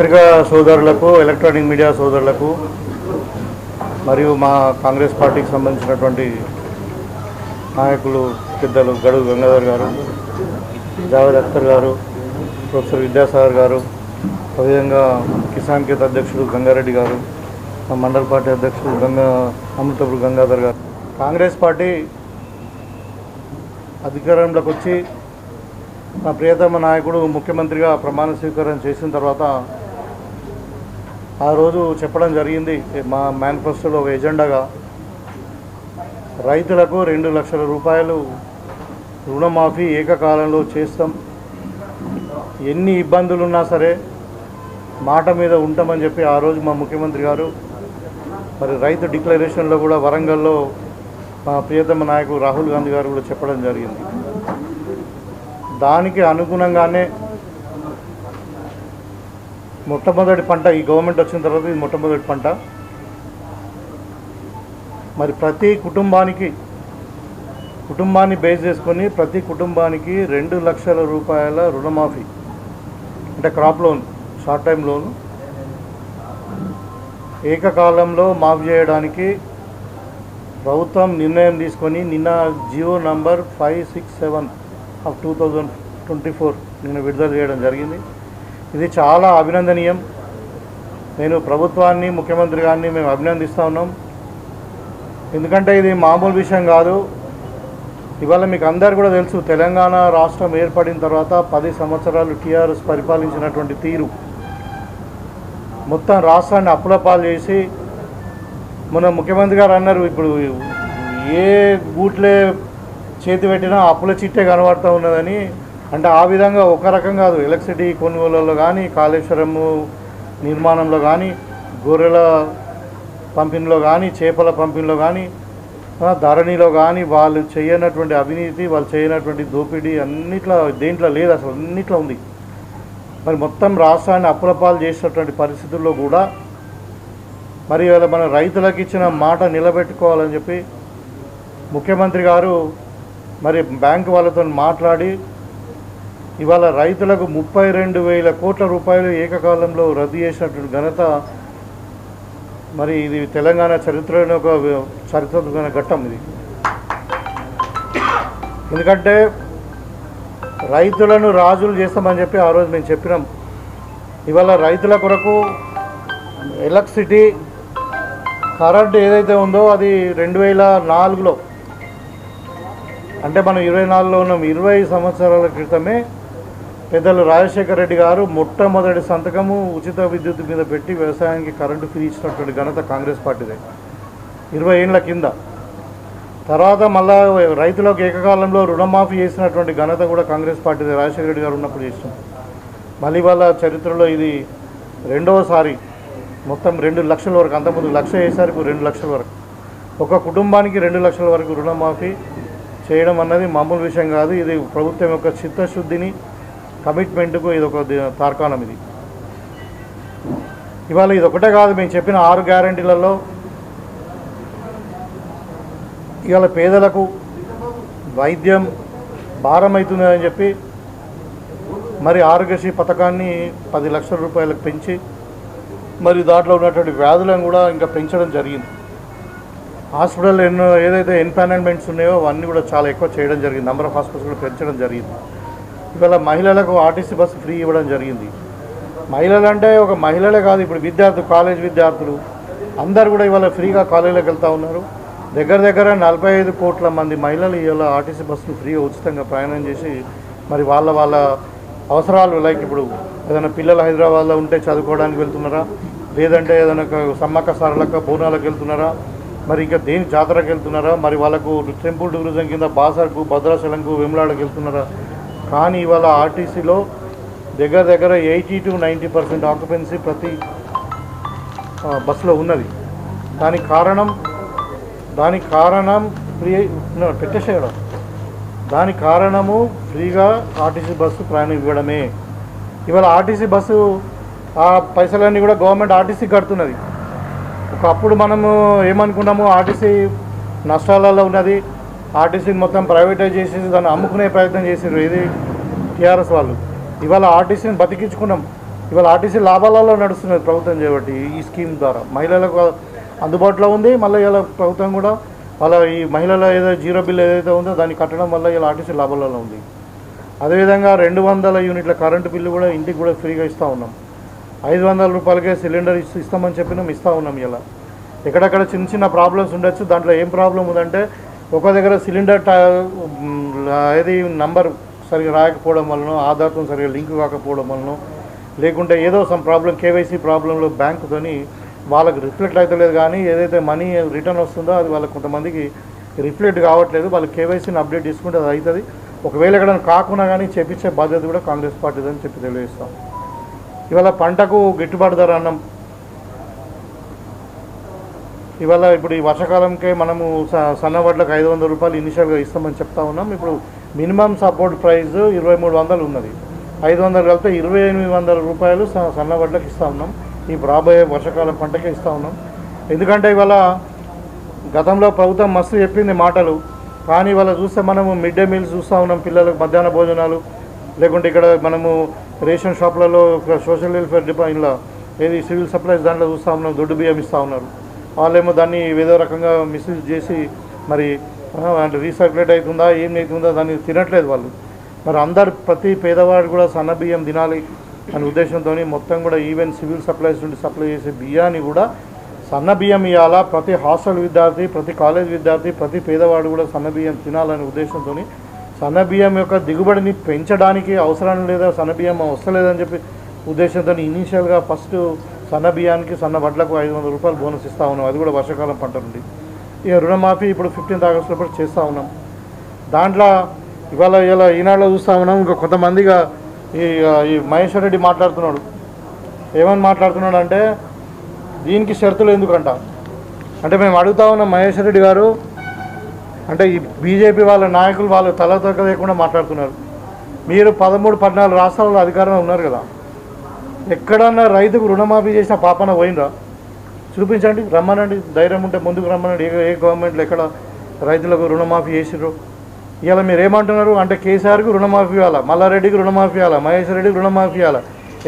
పత్రికా సోదరులకు electronic media సోదరులకు మరియు మా కాంగ్రెస్ పార్టీకి సంబంధించినటువంటి నాయకులు పెద్దలు గడువు గంగాధర్ గారు జావేద్ అఖ్తర్ గారు ప్రొఫెసర్ విద్యాసాగర్ గారు అదేవిధంగా కిసాన్ కేత్ అధ్యక్షుడు గంగారెడ్డి గారు మా మండల పార్టీ అధ్యక్షుడు గంగా అమృతపుడు గంగాధర్ గారు. కాంగ్రెస్ పార్టీ అధికారంలోకి వచ్చి నా ప్రియతమ నాయకుడు ముఖ్యమంత్రిగా ప్రమాణ స్వీకారం చేసిన తర్వాత ఆ రోజు చెప్పడం జరిగింది మా మేనిఫెస్టోలో ఒక ఎజెండాగా రైతులకు రెండు లక్షల రూపాయలు రుణమాఫీ ఏకకాలంలో చేస్తాం. ఎన్ని ఇబ్బందులు ఉన్నా సరే మాట మీద ఉంటామని చెప్పి ఆ రోజు మా ముఖ్యమంత్రి గారు మరి రైతు డిక్లరేషన్లో కూడా వరంగల్లో మా ప్రియతమ నాయకుడు రాహుల్ గాంధీ గారు కూడా చెప్పడం జరిగింది. దానికి అనుగుణంగానే మొట్టమొదటి పంట ఈ గవర్నమెంట్ వచ్చిన తర్వాత ఇది మొట్టమొదటి పంట. మరి ప్రతి కుటుంబానికి కుటుంబాన్ని బేస్ చేసుకొని ప్రతి కుటుంబానికి రెండు లక్షల రూపాయల రుణమాఫీ అంటే crop loan short time loan. ఏకకాలంలో మాఫ్ చేయడానికి ప్రభుత్వం నిర్ణయం తీసుకొని నిన్న GO number five six seven of two thousand twenty four నిన్న విడుదల చేయడం జరిగింది. ఇది చాలా అభినందనీయం. నేను ప్రభుత్వాన్ని ముఖ్యమంత్రి గారిని మేము అభినందిస్తూ ఉన్నాం. ఎందుకంటే ఇది మామూలు విషయం కాదు. ఇవాళ మీకు అందరు కూడా తెలుసు తెలంగాణ రాష్ట్రం ఏర్పడిన తర్వాత పది సంవత్సరాలు టీఆర్ఎస్ పరిపాలించినటువంటి తీరు. మొత్తం రాష్ట్రాన్ని అప్పులపాలు చేసి మన ముఖ్యమంత్రి గారు అన్నారు ఇప్పుడు ఏ బూట్లే చేతి పెట్టినా అప్పుల చిట్టే కనబడుతూ ఉన్నదని. అంటే ఆ విధంగా ఒక రకం కాదు. ఎలక్ట్రిసిటీ కొనుగోలులో కానీ కాళేశ్వరము నిర్మాణంలో కానీ గొర్రెల పంపిణీలో కానీ చేపల పంపిణీలో కానీ ధరణిలో కానీ వాళ్ళు చేయనటువంటి అవినీతి వాళ్ళు చేయనటువంటి దోపిడీ అన్నిట్లో దేంట్లో లేదు అసలు అన్నిట్లో ఉంది. మరి మొత్తం రాష్ట్రాన్ని అప్పులపాలు చేసినటువంటి పరిస్థితుల్లో కూడా మరి ఇవాళ మన రైతులకు ఇచ్చిన మాట నిలబెట్టుకోవాలని చెప్పి ముఖ్యమంత్రి గారు మరి బ్యాంకు వాళ్ళతో మాట్లాడి ఇవాళ రైతులకు ముప్పై రెండు వేల కోట్ల రూపాయలు ఏకకాలంలో రద్దు చేసినటువంటి ఘనత మరి ఇది తెలంగాణ చరిత్రలో ఒక చరిత్ర ఘట్టం ఇది. ఎందుకంటే రైతులను రాజులు చేస్తామని చెప్పి ఆ రోజు మేము చెప్పినాం. ఇవాళ రైతుల కొరకు ఎలక్ట్రిసిటీ కరెంట్ ఏదైతే ఉందో అది రెండు వేల నాలుగులో అంటే మనం ఇరవై నాలుగులో ఉన్నాం. ఇరవై సంవత్సరాల క్రితమే పెద్దలు రాజశేఖర రెడ్డి గారు మొట్టమొదటి సంతకము ఉచిత విద్యుత్ మీద పెట్టి వ్యవసాయానికి కరెంటు ఫ్రీ ఇచ్చినటువంటి ఘనత కాంగ్రెస్ పార్టీదే. ఇరవై ఏళ్ళ కింద. తర్వాత మళ్ళా రైతులకు ఏకకాలంలో రుణమాఫీ చేసినటువంటి ఘనత కూడా కాంగ్రెస్ పార్టీదే. రాజశేఖర రెడ్డి గారు ఉన్నప్పుడు చేసినాం. మళ్ళీ వాళ్ళ చరిత్రలో ఇది రెండవసారి మొత్తం రెండు లక్షల వరకు అంతకుముందు లక్ష వేసారు ఇప్పుడు రెండు లక్షల వరకు. ఒక కుటుంబానికి రెండు లక్షల వరకు రుణమాఫీ చేయడం అన్నది మామూలు విషయం కాదు. ఇది ప్రభుత్వం యొక్క చిత్తశుద్ధిని కమిట్మెంట్కు ఇది ఒక తార్కాణం ఇది. ఇవాళ ఇది ఒకటే కాదు మేము చెప్పిన ఆరు గ్యారంటీలలో ఇవాళ పేదలకు వైద్యం భారమవుతుందని చెప్పి మరి ఆరోగ్యశ్రీ పథకాన్ని పది లక్షల రూపాయలకు పెంచి మరి దాంట్లో ఉన్నటువంటి వ్యాధులను కూడా ఇంకా పెంచడం జరిగింది. హాస్పిటల్ ఎన్నో ఏదైతే ఎన్పానల్మెంట్స్ ఉన్నాయో అవన్నీ కూడా చాలా ఎక్కువ చేయడం జరిగింది. నెంబర్ ఆఫ్ హాస్పిటల్స్ కూడా పెంచడం జరిగింది. ఇవాళ మహిళలకు ఆర్టీసీ బస్సు ఫ్రీ ఇవ్వడం జరిగింది. మహిళలు అంటే ఒక మహిళలే కాదు ఇప్పుడు విద్యార్థులు కాలేజ్ విద్యార్థులు అందరు కూడా ఇవాళ ఫ్రీగా కాలేజీలోకి వెళ్తూ ఉన్నారు. దగ్గర దగ్గర నలభై ఐదు కోట్ల మంది మహిళలు ఇవాళ ఆర్టీసీ బస్సును ఫ్రీగా ఉచితంగా ప్రయాణం చేసి మరి వాళ్ళ వాళ్ళ అవసరాలు లైక్ ఇప్పుడు ఏదైనా పిల్లలు హైదరాబాద్లో ఉంటే చదువుకోవడానికి వెళ్తున్నారా? లేదంటే ఏదైనా ఒక సమ్మక్క సరళక బోనాలకు వెళ్తున్నారా? మరి ఇంకా దేని జాతరకు వెళ్తున్నారా? మరి వాళ్ళకు టెంపుల్ టూరిజం కింద బాసర్కు భద్రాచలంకు వెమ్లాడకు వెళ్తున్నారా? కానీ ఇవాళ ఆర్టీసీలో దగ్గర దగ్గర eighty to ninety percent occupancy ప్రతి బస్సులో ఉన్నది. దానికి కారణం దానికి కారణం ఫ్రీ ఉన్న- పెట్టేసేయడం. దానికి కారణము ఫ్రీగా ఆర్టీసీ బస్సు ప్రయాణం ఇవ్వడమే. ఇవాళ ఆర్టీసీ బస్సు ఆ పైసలన్నీ కూడా గవర్నమెంట్ ఆర్టీసీ కడుతున్నది. ఒకప్పుడు మనము ఏమనుకున్నాము ఆర్టీసీ నష్టాలలో ఉన్నది. ఆర్టీసీని మొత్తం ప్రైవేటైజ్ చేసేసి దాన్ని అమ్ముకునే ప్రయత్నం చేసారు ఇది టీఆర్ఎస్ వాళ్ళు. ఇవాళ ఆర్టీసీని బతికించుకున్నాం. ఇవాళ ఆర్టీసీ లాభాలలో నడుస్తున్నది ప్రభుత్వం చేపట్టి ఈ స్కీమ్ ద్వారా. మహిళలకు అందుబాటులో ఉంది. మళ్ళీ ఇలా ప్రభుత్వం కూడా వాళ్ళ ఈ మహిళల ఏదో జీరో బిల్ ఏదైతే ఉందో దాన్ని కట్టడం వల్ల ఇలా ఆర్టీసీ లాభాలలో ఉంది. అదేవిధంగా రెండు వందల యూనిట్ల కరెంటు బిల్లు కూడా ఇంటికి కూడా ఫ్రీగా ఇస్తూ ఉన్నాం. ఐదు వందల రూపాయలకే సిలిండర్ ఇస్తామని చెప్పినాం ఇస్తూ ఉన్నాం ఇలా ఎక్కడెక్కడ చిన్న చిన్న ప్రాబ్లమ్స్ ఉండొచ్చు. దాంట్లో ఏం ప్రాబ్లం ఉందంటే ఒక దగ్గర సిలిండర్ టా ఏది నంబర్ సరిగా రాయకపోవడం వలన ఆధార్తో సరిగా లింక్ కాకపోవడం వలన లేకుంటే ఏదో సమ్ ప్రాబ్లం కేవైసీ ప్రాబ్లంలో బ్యాంకుతోని వాళ్ళకి రిఫ్లెక్ట్ అవుతలేదు కానీ ఏదైతే మనీ రిటర్న్ వస్తుందో అది వాళ్ళకి కొంతమందికి రిఫ్లెక్ట్ కావట్లేదు. వాళ్ళు కేవైసీని అప్డేట్ చేసుకుంటే అది అవుతుంది ఒకవేళ ఎక్కడ కాకుండా కానీ చేపించే బాధ్యత కూడా కాంగ్రెస్ పార్టీదని చెప్పి తెలియజేస్తాం. ఇవాళ పంటకు గిట్టుబాటు ధర అన్నం ఇవాళ ఇప్పుడు ఈ వర్షాకాలంకే మనము స- సన్న వడ్లకు ఐదు వందల రూపాయలు ఇనిషియల్గా ఇస్తామని చెప్తా ఉన్నాం. ఇప్పుడు మినిమం సపోర్ట్ ప్రైస్ ఇరవై మూడు వందలు ఉన్నది. ఐదు వందలు కలిపితే ఇరవై ఎనిమిది వందల రూపాయలు స- సన్న వడ్లకు ఇస్తా ఉన్నాం. ఈ రాబోయే వర్షాకాలం పంటకే ఇస్తా ఉన్నాం. ఎందుకంటే ఇవాళ గతంలో ప్రభుత్వం మస్తు చెప్పింది మాటలు. కానీ ఇవాళ చూస్తే మనము మిడ్ డే మీల్స్ చూస్తూ ఉన్నాం పిల్లలకు మధ్యాహ్న భోజనాలు. లేకుంటే ఇక్కడ మనము రేషన్ షాప్లలో సోషల్ వెల్ఫేర్ డిపార్ట్మెంట్లో ఏది సివిల్ సప్లైస్ దాంట్లో చూస్తూ ఉన్నాం దొడ్డు బియ్యం ఇస్తూ ఉన్నారు. వాళ్ళేమో దాన్ని ఏదో రకంగా మిస్యూజ్ చేసి మరి అంటే రీసర్క్యులేట్ అవుతుందా ఏం అవుతుందా దాన్ని తినట్లేదు వాళ్ళు. మరి అందరు ప్రతి పేదవాడు కూడా సన్న బియ్యం తినాలి అనే ఉద్దేశంతో మొత్తం కూడా ఈవెన్ సివిల్ సప్లైస్ నుండి సప్లై చేసే బియ్యాన్ని కూడా సన్న బియ్యం ఇవ్వాలా ప్రతి హాస్టల్ విద్యార్థి ప్రతి కాలేజ్ విద్యార్థి ప్రతి పేదవాడు కూడా సన్న బియ్యం తినాలనే ఉద్దేశంతో సన్న బియ్యం యొక్క దిగుబడిని పెంచడానికి అవసరం లేదా సన్న బియ్యం వస్తలేదని చెప్పి ఉద్దేశంతో ఇనీషియల్గా ఫస్ట్ సన్న బియ్యానికి సన్న వడ్లకు ఐదు వందల రూపాయలు బోనస్ ఇస్తూ ఉన్నాం. అది కూడా వర్షాకాలం పంట నుండి. ఇక రుణమాఫీ ఇప్పుడు ఫిఫ్టీన్త్ ఆగస్టులో కూడా చేస్తూ ఉన్నాం. దాంట్లో ఇవాళ ఇలా ఈనాడులో చూస్తూ ఉన్నాం. ఇంకా కొంతమందిగా ఈ ఈ మహేశ్వర్ రెడ్డి మాట్లాడుతున్నాడు. ఏమని మాట్లాడుతున్నాడు అంటే దీనికి షరతులు ఎందుకంట? అంటే మేము అడుగుతా ఉన్నాం మహేశ్వర్ రెడ్డి గారు అంటే ఈ బీజేపీ వాళ్ళ నాయకులు వాళ్ళు తల తొక్క లేకుండా మాట్లాడుతున్నారు. మీరు పదమూడు పద్నాలుగు రాష్ట్రాల్లో అధికారంలో ఉన్నారు కదా. ఎక్కడన్నా రైతుకు రుణమాఫీ చేసిన పాపన పోయినరా చూపించండి రమ్మనండి ధైర్యం ఉంటే ముందుకు రమ్మనండి. ఏ ఏ గవర్నమెంట్లో ఎక్కడ రైతులకు రుణమాఫీ చేసిర్రు? ఇవాళ మీరు ఏమంటున్నారు అంటే కేసీఆర్కి రుణమాఫీ ఇవ్వాలా? మల్లారెడ్డికి రుణమాఫీ ఇవ్వాలా? మహేశ్వర రెడ్డికి రుణమాఫీ ఇవ్వాలా?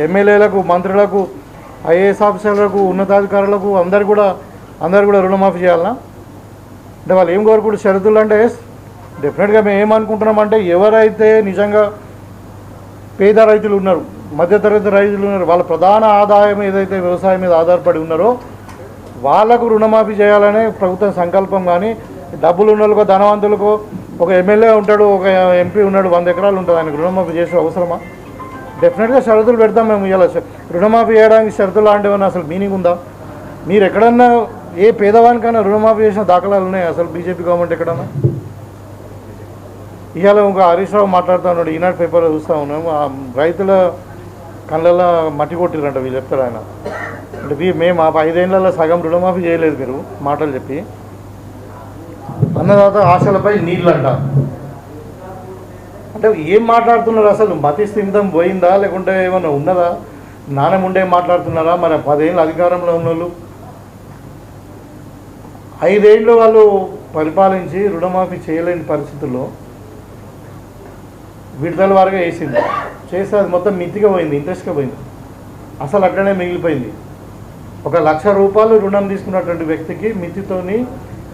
ఎమ్మెల్యేలకు మంత్రులకు ఐఏఎస్ ఆఫీసర్లకు ఉన్నతాధికారులకు అందరు కూడా అందరు కూడా రుణమాఫీ చేయాలనా? అంటే వాళ్ళు ఏం కోరుకుంటు షరతులు అంటే డెఫినెట్గా మేము ఏమనుకుంటున్నామంటే ఎవరైతే నిజంగా పేద రైతులు ఉన్నారు మధ్యతరగతి రైతులు ఉన్నారు. వాళ్ళ ప్రధాన ఆదాయం ఏదైతే వ్యవసాయం మీద ఆధారపడి ఉన్నారో వాళ్ళకు రుణమాఫీ చేయాలనే ప్రభుత్వ సంకల్పం కానీ డబ్బులు ఉన్నోళ్ళకో ధనవంతులకు ఒక ఎమ్మెల్యే ఉంటాడు ఒక ఎంపీ ఉన్నాడు వంద ఎకరాలు ఉంటుంది. ఆయనకు రుణమాఫీ చేసే అవసరమా? డెఫినెట్గా షరతులు పెడతాం మేము ఇలా రుణమాఫీ చేయడానికి షరతులు లాంటివన్నా అసలు మీనింగ్ ఉందా? మీరు ఎక్కడన్నా ఏ పేదవానికైనా రుణమాఫీ చేసిన దాఖలాలు ఉన్నాయి? అసలు బీజేపీ గవర్నమెంట్ ఎక్కడన్నా? ఇవాళ ఒక హరీష్ రావు మాట్లాడుతూ ఉన్నాడు. ఈనాడు పేపర్లో చూస్తూ ఉన్నాము. రైతుల కళ్ళల్లో మట్టి కొట్టిరంట వీళ్ళు చెప్తారు ఆయన. అంటే మేము మా ఐదేళ్ళలో సగం రుణమాఫీ చేయలేదు మీరు మాటలు చెప్పి. అన్నదాత ఆశలపై నీళ్ళు అంట అంటే ఏం మాట్లాడుతున్నారు అసలు? మతి స్థిమితం పోయిందా? లేకుంటే ఏమన్నా ఉన్నదా? నాణ్యం ఉండే మాట్లాడుతున్నారా? మరి పదేళ్ళు అధికారంలో ఉన్న వాళ్ళు ఐదేళ్ళు వాళ్ళు పరిపాలించి రుణమాఫీ చేయలేని పరిస్థితుల్లో విడతల వారుగా వేసింది. చేస్తే అది మొత్తం మితిగా పోయింది ఇంట్రెస్ట్గా పోయింది. అసలు అట్లనే మిగిలిపోయింది. ఒక లక్ష రూపాయలు రుణం తీసుకున్నటువంటి వ్యక్తికి మితితోని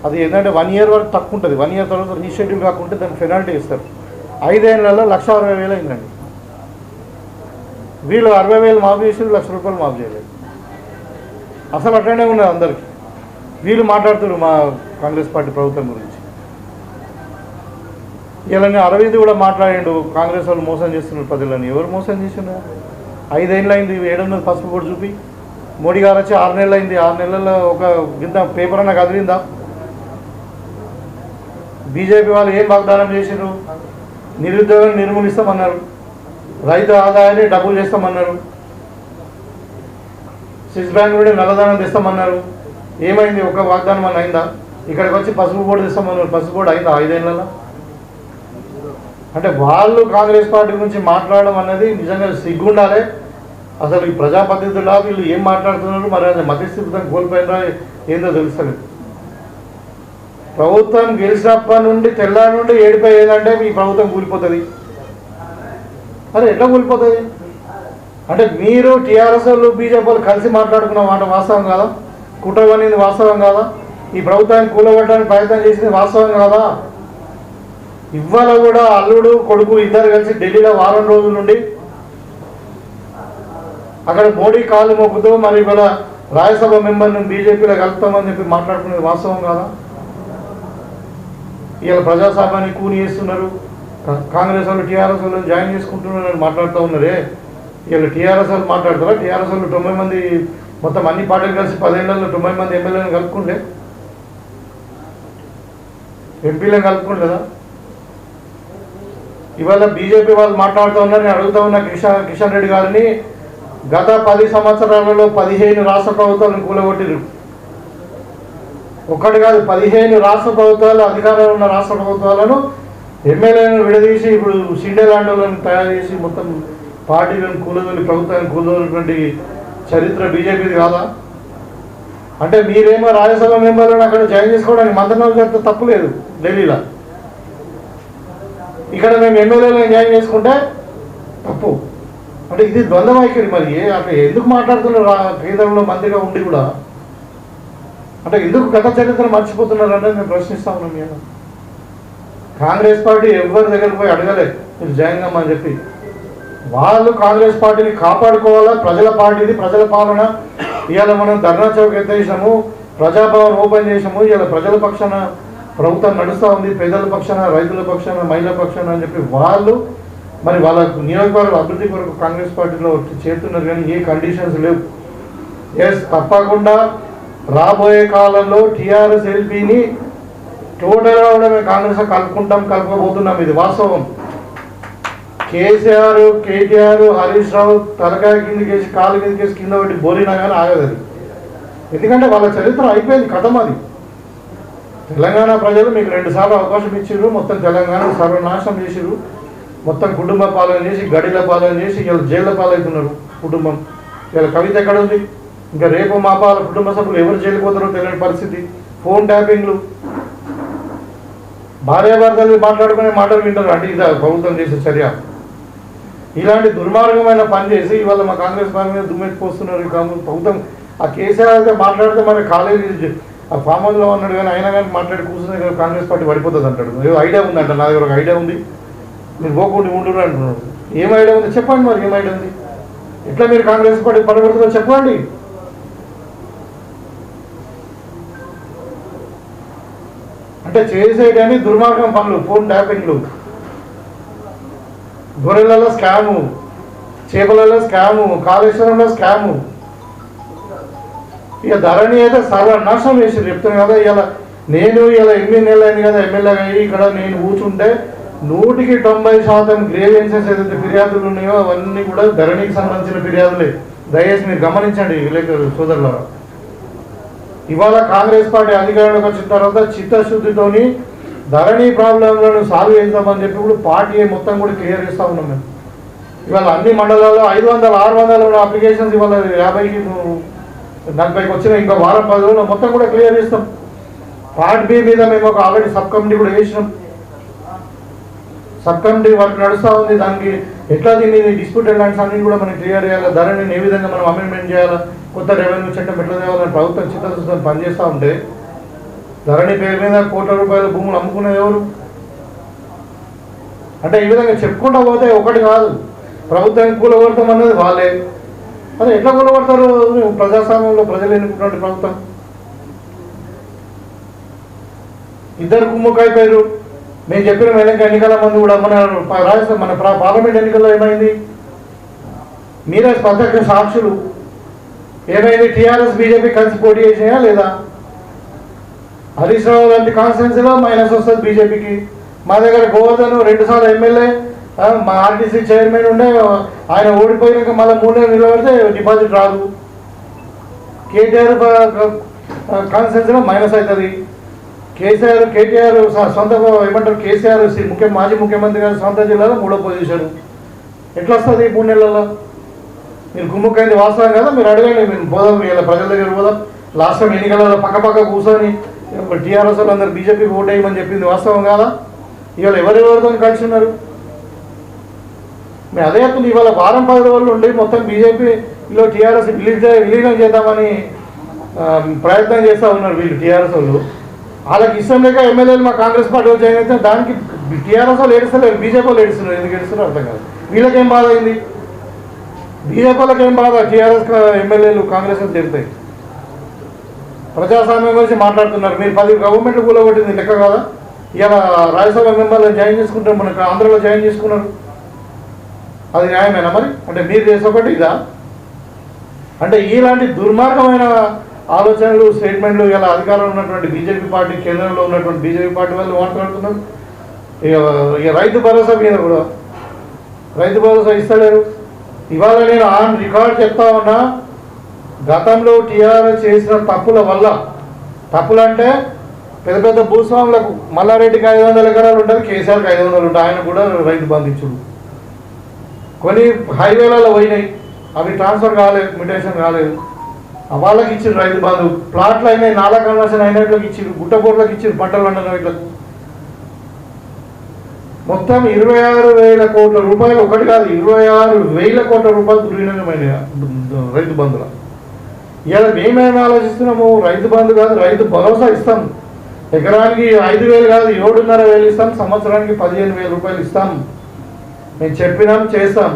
అది ఏంటంటే వన్ ఇయర్ వరకు తక్కువ ఉంటుంది వన్ ఇయర్ తర్వాత రీషెడ్యూల్ కాకుంటే దానికి పెనాల్టీ ఇస్తారు ఐదేళ్ళలో లక్ష అరవై వేలు అయిందండి. వీళ్ళు అరవై వేలు మాఫ్ చేసి లక్ష రూపాయలు మాఫ్ చేయలేదు. అసలు అట్లనే ఉన్నది అందరికీ. వీళ్ళు మాట్లాడుతున్నారు మా కాంగ్రెస్ పార్టీ ప్రభుత్వం గురించి. ఇలా అరవింద్ కూడా మాట్లాడిండు. కాంగ్రెస్ వాళ్ళు మోసం చేస్తున్నారు ప్రజలని. ఎవరు మోసం చేస్తున్నారు ఐదేళ్ళు అయింది ఏడున్నర పసుపు కూడా చూపి. మోడీ గారు వచ్చి ఆరు నెలలు అయింది. ఆరు నెలల్లో ఒక గింత పేపర్ అన్న కదిలిందా? బీజేపీ వాళ్ళు ఏం వాగ్దానం చేసిండ్రు? నిరుద్యోగం నిర్మూలిస్తామన్నారు. రైతు ఆదాయాన్ని డబ్బులు చేస్తామన్నారు. స్విస్ బ్యాంక్ నుండి నల్లధనం తెస్తామన్నారు. ఏమైంది? ఒక వాగ్దానం అని అయిందా? ఇక్కడికి వచ్చి పసుపు బోర్డు తెస్తామన్నారు. పసుపు బోర్డు అయిందా ఐదేళ్ళలో అంటే వాళ్ళు కాంగ్రెస్ పార్టీ గురించి మాట్లాడడం అనేది నిజంగా సిగ్గుండాలి. అసలు ఈ ప్రజాప్రతినిధులా వీళ్ళు ఏం మాట్లాడుతున్నారు? మరి అది మధ్యస్థితం కోల్పోయినా ఏందో తెలుస్తలేదు. ప్రభుత్వం గెలిచినప్పటి నుండి తెల్లారి నుండి ఏడిపోయి ఏంటంటే మీ ప్రభుత్వం కూలిపోతుంది. మరి ఎట్లా కూలిపోతుంది? అంటే మీరు టీఆర్ఎస్ వాళ్ళు బీజేపీ వాళ్ళు కలిసి మాట్లాడుకున్న మాట వాస్తవం కాదా? కుట్ర అనేది వాస్తవం కాదా? ఈ ప్రభుత్వాన్ని కూలగొట్టడానికి ప్రయత్నం చేసింది వాస్తవం కాదా? ఇవాళ కూడా అల్లుడు కొడుకు ఇద్దరు కలిసి ఢిల్లీలో వారం రోజుల నుండి అక్కడ మోడీ కాలు మొక్కుతూ మరి ఇవాళ రాజ్యసభ మెంబర్ని బీజేపీలో కలుపుతామని చెప్పి మాట్లాడుకునేది వాస్తవం కాదా? ఇవాళ ప్రజాస్వామ్యాన్ని కూని చేస్తున్నారు. కాంగ్రెస్ వాళ్ళు టీఆర్ఎస్ వాళ్ళు జాయిన్ చేసుకుంటున్నారని మాట్లాడుతూ ఉన్నారే. ఇవాళ టీఆర్ఎస్ వాళ్ళు మాట్లాడతారా? టీఆర్ఎస్ వాళ్ళు తొంభై మంది మొత్తం అన్ని పార్టీలు కలిసి పదేళ్ళలో తొంభై మంది ఎమ్మెల్యేలను కలుపుకుంటే? ఎంపీలను కలుపుకోలేదా ఇవాళ బీజేపీ వాళ్ళు మాట్లాడుతూ ఉన్నారు. నేను అడుగుతా ఉన్న కిషన్ కిషన్ రెడ్డి గారిని. గత పది సంవత్సరాలలో పదిహేను రాష్ట్ర ప్రభుత్వాలను కూలగొట్టిరు ఒక్కటి కాదు పదిహేను రాష్ట్ర ప్రభుత్వాలు అధికారంలో ఉన్న రాష్ట్ర ప్రభుత్వాలను ఎమ్మెల్యేలను విడదీసి ఇప్పుడు సిండే లాంటి తయారు చేసి మొత్తం పార్టీలను కూలదోలి ప్రభుత్వాన్ని కూలదోలినటువంటి చరిత్ర బీజేపీది కాదా? అంటే మీరేమో రాజ్యసభ మెంబర్లను అక్కడ జాయిన్ చేసుకోవడానికి మంత్రణాలు చేస్తే తప్పులేదు ఢిల్లీలో. ఇక్కడ మేము ఎమ్మెల్యేలను న్యాయం చేసుకుంటే తప్పు. అంటే ఇది ద్వంద్వవైఖరి మరి. ఏ- అట్లా ఎందుకు మాట్లాడుతున్నారు కేంద్రంలో మంత్రిగా ఉండి కూడా? అంటే ఎందుకు గత చరిత్ర మర్చిపోతున్నారు అనేది మేము ప్రశ్నిస్తా ఉన్నాం మేము కాంగ్రెస్ పార్టీ ఎవరి దగ్గరికి పోయి అడగలేదు మీరు జయంగమ్మ అని చెప్పి. వాళ్ళు కాంగ్రెస్ పార్టీని కాపాడుకోవాలా? ప్రజల పార్టీది ప్రజల పాలన. ఇవాళ మనం ధర్నా చౌక్ ఎత్తేసాము ప్రజాభవన్ ఓపెన్ చేసాము ఇవాళ ప్రజల పక్షాన ప్రభుత్వం నడుస్తూ ఉంది పేదల పక్షాన రైతుల పక్షాన మహిళల పక్షాన అని చెప్పి వాళ్ళు మరి వాళ్ళ నియోజకవర్గ అభివృద్ధి కొరకు కాంగ్రెస్ పార్టీలో చేస్తున్నారు కానీ ఏ కండిషన్స్ లేవు. ఎస్ తప్పకుండా రాబోయే కాలంలో టీఆర్ఎస్ ఎల్పీని టోటల్గా కూడా మేము కాంగ్రెస్ కలుపుకుంటాం కలపబోతున్నాం ఇది వాస్తవం. కేసీఆర్ కేటీఆర్ హరీష్ రావు తలకాయ కిందకేసి కాలు కింద వేసి కింద పెట్టి బోలినా కానీ ఆగదు అది. ఎందుకంటే వాళ్ళ చరిత్ర అయిపోయింది కథం అది. తెలంగాణ ప్రజలు మీకు రెండు సార్లు అవకాశం ఇచ్చిర్రు మొత్తం తెలంగాణ సర్వనాశనం చేసిర్రు మొత్తం కుటుంబ పాలన చేసి గడిల పాలన చేసి వీళ్ళు జైళ్ళ పాలవుతున్నారు కుటుంబం. వీళ్ళ కవిత ఎక్కడ ఉంది ఇంకా రేపు మా పాల కుటుంబ సభ్యులు ఎవరు జైలుపోతారో తెలియని పరిస్థితి. ఫోన్ ట్యాపింగ్లు. భార్యాభర్తలు మాట్లాడుకునే మాటలు వింటారు. అంటే ఇది ప్రభుత్వం చేసే చర్య. ఇలాంటి దుర్మార్గమైన పని చేసి ఇవాళ మా కాంగ్రెస్ పార్టీ మీద దుమ్మెత్తిపోస్తున్నారు ప్రభుత్వం. ఆ కేసీఆర్ అయితే మాట్లాడితే మన కాలేజీ ఆ ఫామ్ హౌస్లో ఉన్నాడు కానీ అయినా కానీ మాట్లాడి కూర్చుని కదా కాంగ్రెస్ పార్టీ పడిపోతుంది అంటాడు. ఏదో ఐడియా ఉందంట నా దగ్గర ఒక ఐడియా ఉంది. మీరు పోకుండా ఉండరు అంటున్నాడు. ఏం ఐడియా ఉంది? చెప్పండి మరి ఏం ఐడియా ఉంది? ఎట్లా మీరు కాంగ్రెస్ పార్టీ పడగొడుతుందో చెప్పండి. అంటే చేసేటని దుర్మార్గం పనులు ఫోన్ ట్యాపింగ్లు గొర్రెలలో స్కాము చేపలలో స్కాము కాళేశ్వరంలో స్కాము. ఇక ధరణి అయితే సర్వనాశనం చేసి చెప్తున్నాను కదా ఇలా నేను ఇలా ఎనిమిది నెలలు అయింది కదా ఎమ్మెల్యే అయ్యి ఇక్కడ నేను కూర్చుంటే నూటికి తొంభై శాతం గ్రేవెన్సెస్ ఏదైతే ఫిర్యాదులు ఉన్నాయో అవన్నీ కూడా ధరణికి సంబంధించిన ఫిర్యాదులే. దయచేసి మీరు గమనించండి విలేకరు సోదరులారా. ఇవాళ కాంగ్రెస్ పార్టీ అధికారంలోకి వచ్చిన తర్వాత చిత్తశుద్ధితోని ధరణి ప్రాబ్లంలను సాల్వ్ చేద్దామని చెప్పి కూడా పార్టీ మొత్తం కూడా క్లియర్ చేస్తా ఉన్నాం మేము. ఇవాళ అన్ని మండలాల్లో ఐదు వందల ఆరు వందల అప్లికేషన్స్ ఇవాళ యాభైకి దానిపైకి వచ్చిన ఇంకా వారం పది రోజులు మొత్తం కూడా క్లియర్ చేస్తాం. పార్ట్ బి మీద మేము ఒక ఆల్రెడీ సబ్ కమిటీ కూడా వేసినాం సబ్ కమిటీ వర్క్ నడుస్తూ ఉంది. దానికి ఎట్లా దీన్ని డిస్ప్యూట్ ల్యాండ్స్ అన్ని కూడా మనం క్లియర్ చేయాలి? ధరని ఏ విధంగా మనం అమెండ్మెంట్ చేయాలా? కొత్త రెవెన్యూ చట్టం ఎట్లా తేవాలని ప్రభుత్వం చిత్తశుద్ధితో పనిచేస్తూ ఉంటే ధరణి పేరు మీద కోట్ల రూపాయల భూములు అమ్ముకునేది ఎవరు? అంటే ఈ విధంగా చెప్పుకుంటా పోతే ఒకటి కాదు. ప్రభుత్వం కూలగొడతాం అన్నది వాళ్ళే. అదే ఎట్లా కొనబడతారు ప్రజాస్వామ్యంలో ప్రజలు ఎన్నుకున్నటువంటి ప్రభుత్వం ఇద్దరు కుమ్ముకైపోయారు నేను చెప్పిన వెనక ఎన్నికల ముందు కూడా మన రాజస్థాన్ మన ప్రా- పార్లమెంట్ ఎన్నికల్లో ఏమైంది? మీరే ప్రత్యక్ష సాక్షులు. ఏమైంది? టీఆర్ఎస్ బీజేపీ కలిసి పోటీ చేసినాయా లేదా? హరీష్ రావు గారి కాన్స్టిట్యున్సీలో మైనస్ వస్తుంది బీజేపీకి. మా దగ్గర గోవర్ధన్ రెండుసార్లు ఎమ్మెల్యే. మా ఆర్టీసీ చైర్మన్ ఉండే ఆయన ఓడిపోయినాక మళ్ళీ మూడు నెలలు నిలబడితే డిపాజిట్ రాదు. కేటీఆర్ కాన్స్టిట్యున్సీలో మైనస్ అవుతుంది. కేసీఆర్ కేటీఆర్ సొంత ఏమంటారు? కేసీఆర్ సి- ముఖ్య మాజీ ముఖ్యమంత్రి గారి సొంత జిల్లాలో మూడో పొజిషన్. ఎట్లా వస్తుంది ఈ మూడు నెలల్లో? మీరు గుమ్ముకైంది వాస్తవం కదా మీరు అడగండి మీరు పోదాం ఇలా ప్రజల దగ్గర పోదాం. లాస్ట్ టైం ఎన్నికల పక్క పక్క కూర్చొని టీఆర్ఎస్ అందరు బీజేపీకి ఓట్ వేయమని చెప్పింది వాస్తవం కాదా? ఇవాళ ఎవరెవరితో కలిసి ఉన్నారు? మేము అదే ఇవాళ వారం పది రోజులు ఉండి మొత్తం బీజేపీలో టీఆర్ఎస్ విలీజ్ విలీనం చేద్దామని ప్రయత్నం చేస్తూ ఉన్నారు వీళ్ళు టీఆర్ఎస్ వాళ్ళు. వాళ్ళకి ఇష్టం లేక ఎమ్మెల్యేలు మా కాంగ్రెస్ పార్టీ జాయిన్ అయితే దానికి టీఆర్ఎస్ వాళ్ళు ఏడుస్తలేరు బీజేపీ వాళ్ళు ఏడుస్తున్నారు ఎందుకు ఏడుస్తున్నారు అర్థం కాదు. వీళ్ళకేం బాధ అయింది? బీజేపీ వాళ్ళకి ఏం బాధ? టీఆర్ఎస్ ఎమ్మెల్యేలు కాంగ్రెస్ చేరుతాయి. తిరుగుతాయి ప్రజాస్వామ్యం గురించి మాట్లాడుతున్నారు. మీరు పది గవర్నమెంట్ కూలగొట్టింది లెక్క కదా? ఇలా రాజ్యసభ మెంబర్లను జాయిన్ చేసుకుంటారు మనకు ఆంధ్రలో జాయిన్ చేసుకున్నారు. అది న్యాయమేనా మరి? అంటే మీరు చేసే ఒకటి ఇదా? అంటే ఇలాంటి దుర్మార్గమైన ఆలోచనలు స్టేట్మెంట్లు ఇలా అధికారంలో ఉన్నటువంటి బీజేపీ పార్టీ కేంద్రంలో ఉన్నటువంటి బీజేపీ పార్టీ వాళ్ళు మాట్లాడుతున్నారు ఇక ఇక రైతు భరోసా మీద కూడా. రైతు భరోసా ఇస్తలేరు. ఇవాళ నేను ఆన్ రికార్డ్ చెప్తా ఉన్నా గతంలో టీఆర్ఎస్ చేసిన తప్పుల వల్ల తప్పులు అంటే పెద్ద పెద్ద భూస్వాములకు మల్లారెడ్డికి ఐదు వందల ఎకరాలు ఉంటుంది కేసీఆర్కి ఐదు వందలు ఉంటాయి ఆయన కూడా రైతు బంధించుడు. కొన్ని హైవేలలో పోయినాయి. అవి ట్రాన్స్ఫర్ కాలేదు మ్యూటేషన్ కాలేదు. ఆ వాళ్ళకి ఇచ్చిన రైతు బంధు. ప్లాట్లు అయినాయి నాలా కన్వర్షన్ అయినట్లకి ఇచ్చారు గుట్టబోర్లకు ఇచ్చారు పంటలు పండిన వీళ్ళకు మొత్తం ఇరవై ఆరు వేల కోట్ల రూపాయలు ఒకటి కాదు ఇరవై ఆరు వేల కోట్ల రూపాయలు దుర్వినియోగమైన రైతు బంధుల. ఇలా మేమేమి ఆలోచిస్తున్నాము? రైతు బంధు కాదు రైతు భరోసా ఇస్తాం. ఎకరానికి ఐదు వేలు కాదు ఏడున్నర వేలు ఇస్తాం. సంవత్సరానికి పదిహేను వేల రూపాయలు ఇస్తాం. మేము చెప్పినాం చేస్తాం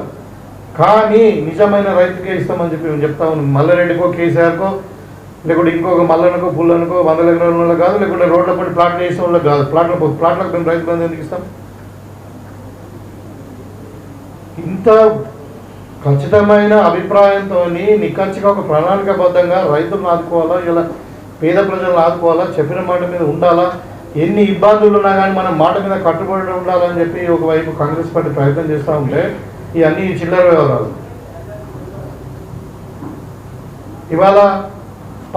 కానీ నిజమైన రైతుకే ఇస్తామని చెప్పి మేము చెప్తాము ఉన్నాం. మల్లారెడ్డికో కేసీఆర్కో లేకుంటే ఇంకొక మల్లనకో పుల్లనకో వందల ఎకరాల వాళ్ళకి కాదు లేకుంటే రోడ్ల పడి ప్లాట్లు వేసిన వాళ్ళకి కాదు. ప్లాట్ల ప్లాట్లకు మేము రైతు బంధు ఎందుకు ఇస్తాం? ఇంత ఖచ్చితమైన అభిప్రాయంతో నిక్కచ్చిగా ఒక ప్రణాళికబద్ధంగా రైతులను ఆదుకోవాలా ఇలా పేద ప్రజలను ఆదుకోవాలా చెప్పిన మాట మీద ఉండాలా? ఎన్ని ఇబ్బందులు ఉన్నా కానీ మనం మాట మీద కట్టుబడి ఉండాలని చెప్పి ఒకవైపు కాంగ్రెస్ పార్టీ ప్రయత్నం చేస్తూ ఉంటే ఇవన్నీ చిల్లర వ్యవహారాలు. ఇవాళ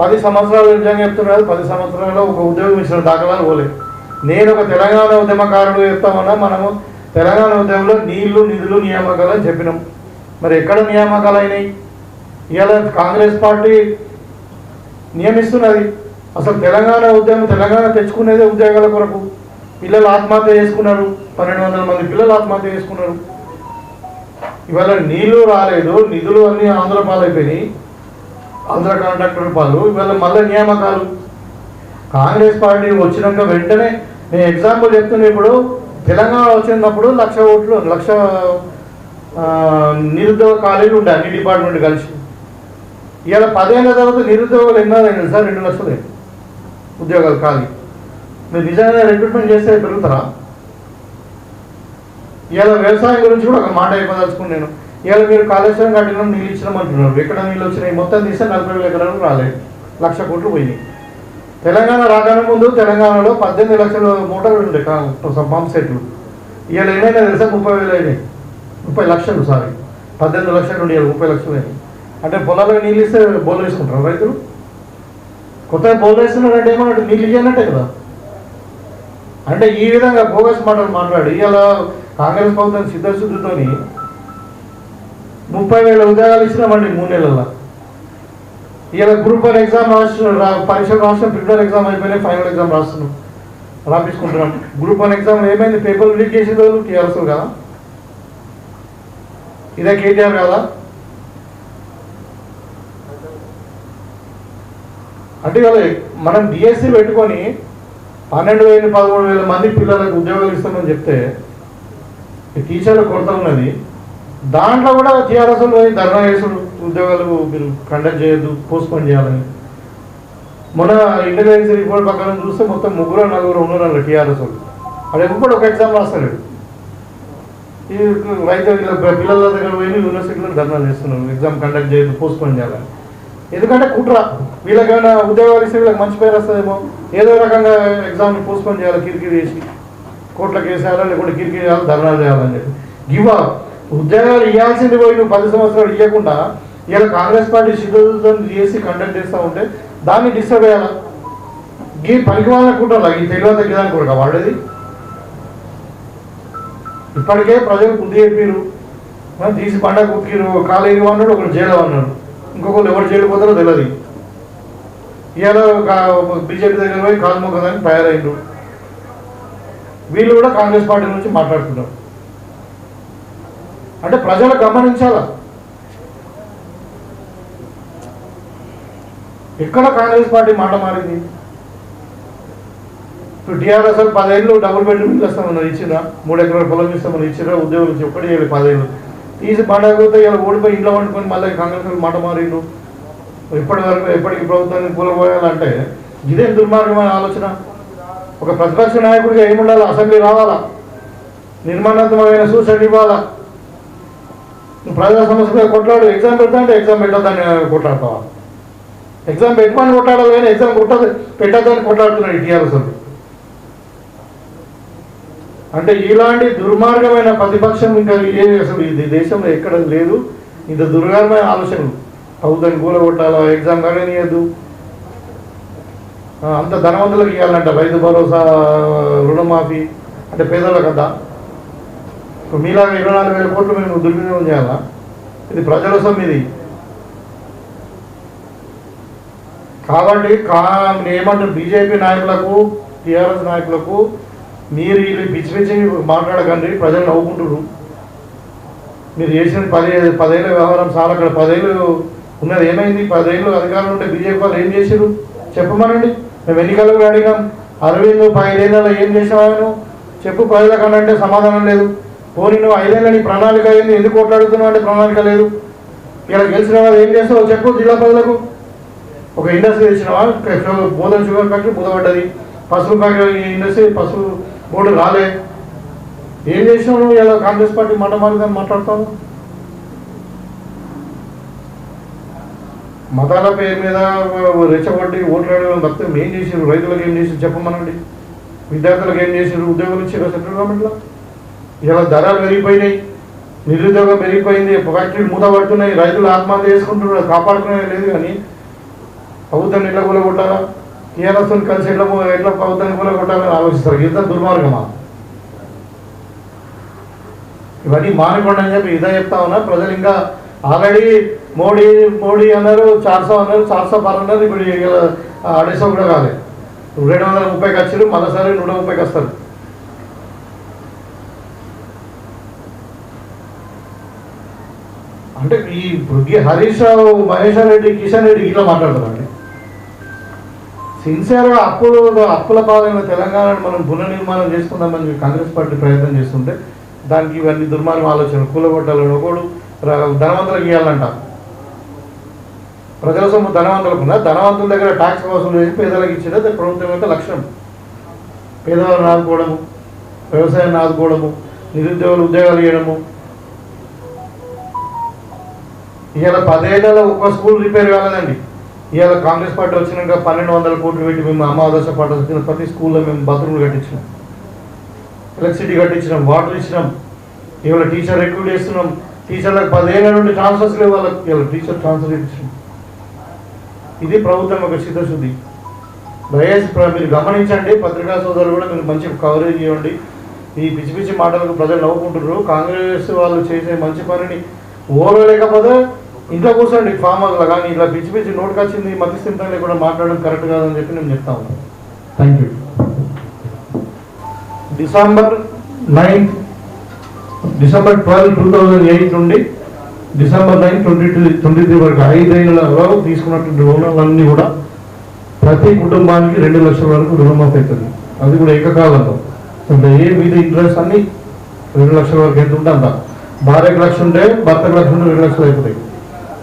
పది సంవత్సరాలు నిజంగా చెప్తున్నారు? పది సంవత్సరాల్లో ఒక ఉద్యోగం ఇచ్చిన దాఖలాలు పోలే. నేను ఒక తెలంగాణ ఉద్యమకారుడు చెప్తామన్నా మనము తెలంగాణ ఉద్యమంలో నీళ్ళు నిధులు నియామకాలు అని చెప్పినాం. మరి ఎక్కడ నియామకాలు అయినాయి? ఇవాళ కాంగ్రెస్ పార్టీ నియమిస్తున్నది. అసలు తెలంగాణ ఉద్యమం తెలంగాణ తెచ్చుకునేదే ఉద్యోగాల కొరకు. పిల్లలు ఆత్మహత్య చేసుకున్నారు. పన్నెండు వందల మంది పిల్లలు ఆత్మహత్య చేసుకున్నారు. ఇవాళ నీళ్ళు రాలేదు నిధులు అన్నీ ఆంధ్ర పాలైపోయినాయి. ఆంధ్ర కాంట్రాక్టర్ పాలు ఇవాళ మళ్ళీ నియామకాలు. కాంగ్రెస్ పార్టీ వచ్చినాక వెంటనే నేను ఎగ్జాంపుల్ చెప్తున్నా ఇప్పుడు తెలంగాణ వచ్చినప్పుడు లక్ష ఓట్లు లక్ష నిరుద్యోగ కాలేజీలు ఉండే అన్ని డిపార్ట్మెంట్ కలిసి. ఇవాళ పదేళ్ళ తర్వాత నిరుద్యోగాలు ఎన్నో సార్? రెండు లక్షలే. ఉద్యోగాలు ఖాళీ మీరు నిజంగా రిక్రూట్మెంట్ చేస్తే పెరుగుతారా? ఇవాళ వ్యవసాయం గురించి కూడా ఒక మాట అయిపోదలుచుకుని నేను. ఇవాళ మీరు కాళేశ్వరం కట్టినాం నీళ్ళు ఇచ్చినాం అంటున్నారు ఎక్కడ నీళ్ళు వచ్చినాయి? మొత్తం తీస్తే నలభై వేల ఎకరాలు రాలేదు. లక్ష కోట్లు పోయినాయి. తెలంగాణ రాగానే ముందు తెలంగాణలో పద్దెనిమిది లక్షల మూటలు ఉండే పంప్ సెట్లు. ఇవాళ ఏమైనా తెలుసా? ముప్పై వేలు అయినాయి. ముప్పై లక్షలు సారీ. పద్దెనిమిది లక్షలు ఉండే ముప్పై లక్షలు అయినాయి. అంటే పొలాలకు నీళ్ళు ఇస్తే బోర్లు వేసుకుంటారు రైతులు? కొత్తగా బోర్లు వేస్తున్నారంటే ఏమో నీళ్ళు ఇవ్వనట్టే కదా. అంటే ఈ విధంగా బోగస్ మాటలు మాట్లాడు ఇవాళ కాంగ్రెస్ ప్రభుత్వం సిద్ధశుద్ధితోని ముప్పై వేల ఉద్యోగాలు ఇచ్చినామండి మూడు నెలల్లో. ఇవాళ గ్రూప్ వన్ ఎగ్జామ్ రాసిన పరీక్షలు రాష్ట్రం ప్రిపేర్ ఎగ్జామ్ అయిపోయినాయి ఫైనల్ ఎగ్జామ్ రాస్తున్నాం రాపించుకుంటున్నాం గ్రూప్ వన్ ఎగ్జామ్ ఏమైంది? పేపర్ లీక్ చేసేది వాళ్ళు టీఆర్ఎస్ కదా. ఇదే కేటీఆర్ కదా. అంటే ఇవాళ మనం డిఎస్సి పెట్టుకొని పన్నెండు వేలు పదమూడు వేల మంది పిల్లలకు ఉద్యోగాలు ఇస్తామని చెప్తే టీచర్ల కొరత ఉన్నది. దాంట్లో కూడా టీఆర్ఎస్ పోయి ధర్నా చేసుడు ఉద్యోగాలు మీరు కండక్ట్ చేయొద్దు పోస్ట్పోన్ చేయాలని. మొన్న ఇంటెలిజెన్స్ రిపోర్ట్ ప్రకారం చూస్తే మొత్తం ముగ్గురు నలుగురు ఉన్నారు టీఆర్ఎస్ వాళ్ళు. అది ఎప్పుడు ఒక ఎగ్జామ్ రాస్తలేడు ఈ రైతు పిల్లల దగ్గర పోయి యూనివర్సిటీలో ధర్నా చేస్తున్నారు. ఎగ్జామ్ కండక్ట్ చేయొద్దు పోస్ట్పోన్ చేయాలని. ఎందుకంటే కుట్ర. వీళ్ళకైనా ఉద్యోగాలు ఇస్తే వీళ్ళకి మంచి పేరు వస్తుందేమో. ఏదో రకంగా ఎగ్జామ్ని పోస్ట్పోన్ చేయాలి కిరికిరి చేసి. కోర్టులకు వేసేయాలా లేకుంటే కిరికిరి చేయాలి ధర్నాలు చేయాలని చెప్పి. గివ్ ఉద్యోగాలు ఇవ్వాల్సింది పోయి నువ్వు పది సంవత్సరాలు ఇవ్వకుండా ఇలా కాంగ్రెస్ పార్టీ షెడ్యూల్తో చేసి కండక్ట్ చేస్తూ ఉంటే దాన్ని డిస్టర్బ్ చేయాలా? గీ పనికి వాళ్ళనుకుంటారా ఈ తెలియదు తగ్గదానికి కూడా వాడేది ఇప్పటికే ప్రజలు బుద్ధి చెప్పారు తీసి పండగ కుక్కిరు కాలేజీ అన్నాడు ఒకరు జైలు అన్నాడు ఇంకొకరు ఎవరు జైలు తెలియదు ఇవాళ బీజేపీ దగ్గర పోయి కాలు తయారైండు వీళ్ళు కూడా కాంగ్రెస్ పార్టీ నుంచి మాట్లాడుతున్నారు. అంటే ప్రజలు గమనించాలా? ఎక్కడ కాంగ్రెస్ పార్టీ మాట మారింది? ఇప్పుడు టీఆర్ఎస్ పదేళ్ళు డబుల్ బెడ్రూమ్ ఇల్లు ఇస్తామన్నారు ఇచ్చిరా మూడు ఎకరాల పొలం ఇస్తామని ఇచ్చిరా ఉద్యోగులు నుంచి ఒక్కటి పదేళ్ళు. తీసి పండగపోతే ఇలా ఓడిపోయి ఇంట్లో వండుకొని మళ్ళీ కాంగ్రెస్ మాట మారిండు ఇప్పటి వరకు ఎప్పటికి ప్రభుత్వాన్ని కూలపోయాలంటే ఇదేం దుర్మార్గమైన ఆలోచన. ఒక ప్రతిపక్ష నాయకుడిగా ఏముండాలి? అసెంబ్లీ రావాలా? నిర్మాణాత్మకమైన సూచన ఇవ్వాలా? ప్రజా సమస్యగా కొట్లాడు. ఎగ్జామ్ పెడతా అంటే ఎగ్జామ్ పెట్టద్దని కొట్లాడతావా? ఎగ్జామ్ పెట్టమని కొట్లాడాలి కానీ ఎగ్జామ్ కొట్టదు పెట్టద్దని కొట్లాడుతున్నాడు టీఆర్ఎస్ వాళ్ళు. అంటే ఇలాంటి దుర్మార్గమైన ప్రతిపక్షం ఇంకా ఏ అసలు ఇది దేశంలో ఎక్కడ లేదు. ఇంత దుర్గారమైన ఆలోచనలు ప్రభుత్వాన్ని కూలగొట్టాలా? ఎగ్జామ్ కానీయద్దు అంత ధనవంతులకు ఇవ్వాలంట. రైతు భరోసా రుణమాఫీ. అంటే పేదల కదా ఇప్పుడు మీలాగా ఇరవై నాలుగు వేల కోట్లు మేము దుర్వినియోగం చేయాలా? ఇది ప్రజల సొమ్ము ఇది కాబట్టి కా ఏమంటారు? బీజేపీ నాయకులకు టీఆర్ఎస్ నాయకులకు మీరు వీళ్ళు పిచ్చి పిచ్చి మాట్లాడకండి ప్రజలు నవ్వుకుంటున్నారు మీరు చేసిన పది పదేళ్ళ వ్యవహారం సార్ అక్కడ పదేళ్ళు ఉన్నది ఏమైంది? పదేళ్ళు అధికారులు ఉంటే బీజేపీ వాళ్ళు ఏం చేశారు చెప్పమనండి. మేము ఎన్నికలకు అడిగాం అరవింద్ ఐదేళ్ళలో ఏం చేసావు చెప్పు ప్రజలకు అంటే సమాధానం లేదు. పోనీ నువ్వు ఐదేళ్ళ నీ ప్రణాళిక అయింది ఎందుకు కొట్లాడుతున్నావు అంటే ప్రణాళిక లేదు. ఇలా గెలిచిన వాళ్ళు ఏం చేస్తావు చెప్పు జిల్లా ప్రజలకు. ఒక ఇండస్ట్రీ తెచ్చినావా? బోధన షుగర్ ఫ్యాక్టరీ మూతపడ్డది పసుపు ఫ్యాక్టరీ ఇండస్ట్రీ పసుపు బోర్డు రాలే. ఏం చేసినావు నువ్వు ఇలా కాంగ్రెస్ పార్టీ మాట మారిందని మాట్లాడతావు? మతాల పేరు మీద రెచ్చగొట్టి ఓట్లాడే భక్తులు ఏం చేసారు రైతులకు ఏం చేసి చెప్పమనండి. విద్యార్థులకు ఏం చేసారు ఉద్యోగులు ఇచ్చారు సెంట్రల్ గవర్నమెంట్లో? ఇలా ధరలు పెరిగిపోయినాయి. నిరుద్యోగం పెరిగిపోయింది. ఫ్యాక్టరీలు మూతపడుతున్నాయి రైతులు ఆత్మహత్య చేసుకుంటున్నారు. కాపాడుకునే లేదు కానీ ప్రభుత్వం ఎట్లా కూలగొట్టాలా కలిసి ఎట్లా ఎట్లా కూడా కూలగొట్టాలని ఆలోచిస్తారు. ఇంత దుర్మార్గమా? ఇవన్నీ మానకుండా అని చెప్పి ఇదే చెప్తా ఉన్నా. ప్రజలు ఇంకా ఆల్రెడీ మోడీ మోడీ అన్నారు చార్సో అన్నారు చార్సో పర్ అన్నారు. ఇప్పుడు అడేసో కూడా కాలేదు రెండు వందల ముప్పైకి వచ్చారు మరోసారి నూట ముప్పైకి వస్తారు అంటే ఈ ఈ హరీష్ రావు మహేశ్వర్ రెడ్డి కిషన్ రెడ్డి ఇట్లా మాట్లాడతారండి సిన్సియర్గా అప్పులు అప్పుల పాలైన తెలంగాణను మనం పునర్నిర్మాణం చేసుకుందామని కాంగ్రెస్ పార్టీ ప్రయత్నం చేస్తుంటే దానికి ఇవన్నీ దుర్మార్గం ఆలోచన కూలగొట్టాలని ఒకడు ధనవంతులకు ఇవ్వాలంట ప్రజల సొమ్ము ధనవంతులకు ఉందా? ధనవంతుల దగ్గర ట్యాక్స్ వసూలు చేసి పేదలకు ఇచ్చేది? ప్రభుత్వం యొక్క లక్ష్యం. పేదవాళ్ళని ఆదుకోవడము వ్యవసాయాన్ని ఆదుకోవడము నిరుద్యోగులు ఉద్యోగాలు ఇవ్వడము ఇవాళ పదేళ్ళలో ఒక్క స్కూల్ రిపేర్ కాలేదండి. ఇవాళ కాంగ్రెస్ పార్టీ వచ్చినాక పన్నెండు వందల కోట్లు పెట్టి మేము అమ్మ ఆదర్శ వచ్చిన ప్రతి స్కూల్లో మేము బాత్రూమ్లు కట్టించినాం. ఎలక్ట్రిసిటీ కట్టించినాం వాటర్ ఇచ్చినాం. ఇవాళ టీచర్ రిక్రూట్ చేస్తున్నాం. టీచర్లకు పదిహేను నుండి ట్రాన్స్ఫర్స్ లేవు వాళ్ళకి. ఇవాళ టీచర్ ట్రాన్స్ఫర్ ఇచ్చినాం ఇది ప్రభుత్వం యొక్క చిత్తశుద్ధి. దయచేసి మీరు గమనించండి. పత్రికా సోదరులు కూడా మీరు మంచి కవరేజ్ ఇవ్వండి. ఈ పిచ్చి పిచ్చి మాటలకు ప్రజలు నవ్వుకుంటున్నారు. కాంగ్రెస్ వాళ్ళు చేసే మంచి పనిని ఓలో ఇంట్లో కూర్చోండి ఫామ్ హౌస్లో కానీ ఇట్లా పిచ్చి పిచ్చి నోటుకు వచ్చింది మధ్యస్థితం లేకుండా మాట్లాడడం కరెక్ట్ కాదని చెప్పి నేను చెప్తా ఉన్నాను thank you December ninth December twelve two thousand eight నుండి December nine twenty two twenty three వరకు ఐదేళ్ళలో తీసుకున్నటువంటి రుణాలన్నీ కూడా ప్రతి కుటుంబానికి రెండు లక్షల వరకు రుణమాఫీ అవుతుంది. అది కూడా ఏకకాలంలో. అంటే ఏ మీద ఇంట్రెస్ట్ అన్ని రెండు లక్షల వరకు ఎంత ఉంటే అంత. భార్యకు లక్ష ఉంటే భర్తకు లక్ష ఉంటే రెండు లక్షలు అయిపోతాయి.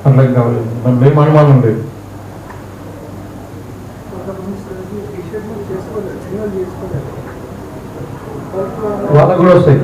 ఇంకా దాంట్లో ఏం అనుమానం లేదు. వాళ్ళకు కూడా వస్తాయి.